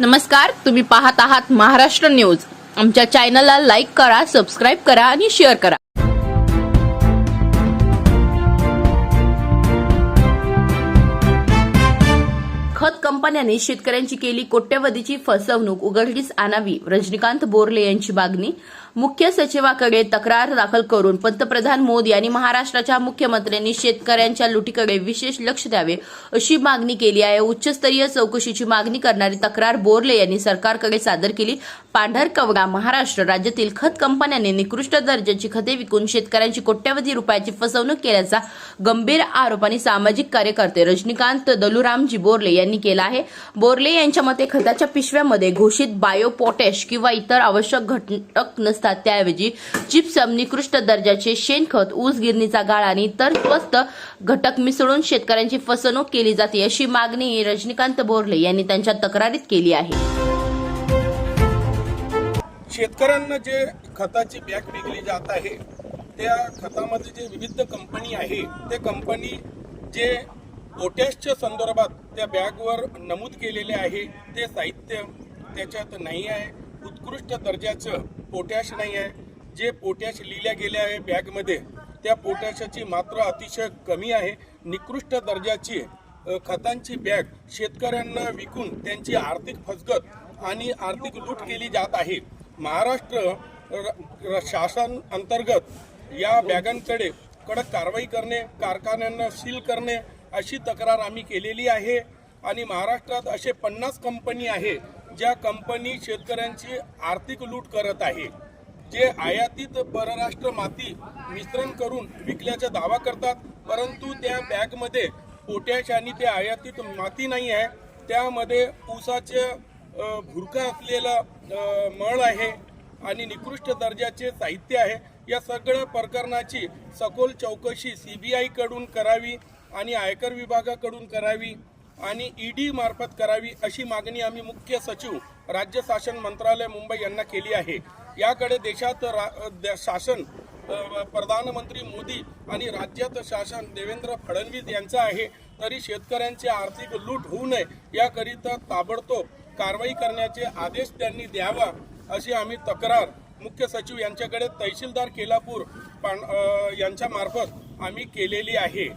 नमस्कार तुम्ही पाहत आहात महाराष्ट्र न्यूज. आमच्या चॅनलला लाईक करा सबस्क्राईब करा आणि शेअर करा. खत कंपन्याने शेतकऱ्यांची केली कोट्यवधीची फसवणूक उघडकीस आणावी रजनीकांत बोरले यांची मागणी. मुख्य सचिवाकडे तक्रार दाखल करून पंतप्रधान मोदी आणि महाराष्ट्राच्या मुख्यमंत्र्यांनी शेतकऱ्यांच्या लुटीकडे विशेष लक्ष द्यावे अशी मागणी केली आहे. उच्चस्तरीय चौकशीची मागणी करणारी तक्रार बोरले यांनी सरकारकडे सादर केली. पांढरकवडा महाराष्ट्र राज्यातील खत कंपन्यांनी निकृष्ट दर्जाची खते विकून शेतकऱ्यांची कोट्यवधी रुपयाची फसवणूक केल्याचा गंभीर आरोप आणि सामाजिक कार्यकर्ते रजनीकांत दलुरामजी बोरले यांनी केला आहे. बोरले यांच्या मते खताच्या पिशव्यामध्ये घोषित बायोपोटॅश किंवा इतर आवश्यक घटक नसतात त्याऐवजी जिप्सम निकृष्ट दर्जाचे शेणखत ऊस गिरणीचा गाळ आणि इतर स्वस्त घटक मिसळून शेतकऱ्यांची फसवणूक केली जाते अशी मागणी रजनीकांत बोरले यांनी त्यांच्या तक्रारीत केली आहे. शेतकऱ्यांना जे खताची बॅग विकली जात आहे त्या खतामध्ये जे विविध कंपनी आहे ते कंपनी जे पोटॅशच्या संदर्भात त्या बॅगवर नमूद केलेले आहे ते साहित्य त्याच्यात नाही आहे. उत्कृष्ट दर्जाचं पोटॅश नाही आहे. जे पोटॅश लिहिल्या गेले आहे बॅगमध्ये त्या पोटॅशाची मात्रा अतिशय कमी आहे. निकृष्ट दर्जाची खतांची बॅग शेतकऱ्यांना विकून त्यांची आर्थिक फसगत आणि आर्थिक लूट केली जात आहे. महाराष्ट्र र- शासन अंतर्गत या बॅगांकडे कडक कारवाई करणे कारखान्यांना सील करणे अशी तक्रार आम्ही केलेली आहे. आणि महाराष्ट्रात असे पन्नास कंपनी आहे ज्या कंपनी शेतकऱ्यांची आर्थिक लूट करत आहे जे आयातीत परराष्ट्र माती मिश्रण करून विकल्याचा दावा करतात परंतु त्या बॅगमध्ये पोटॅश आणि ते आयातीत माती नाही आहे त्यामध्ये ऊसाचे भुरका असलेला मळ आहे आणि निकृष्ट दर्जाचे साहित्य आहे या सगळ्या प्रकरणाची सखोल चौकशी सी बी आयकडून करावी आणि आयकर विभागाकडून करावी. आणि ईडी मार्फत करावी अशी मागणी आम्ही मुख्य सचिव राज्य शासन मंत्रालय मुंबई यांना केली आहे. याकडे देशात रा- द- शासन प्रधानमंत्री मोदी आणि राज्यात शासन देवेंद्र फडणवीस यांचं आहे तरी शेतकऱ्यांची आर्थिक लूट होऊ नये याकरिता ताबडतोब कारवाई करण्याचे आदेश त्यांनी द्यावा अशी आम्ही तक्रार मुख्य सचिव यांच्याकडे तहसीलदार केलापूर पाण- यांच्यामार्फत यांच्या मार्फत आम्ही केलेली आहे.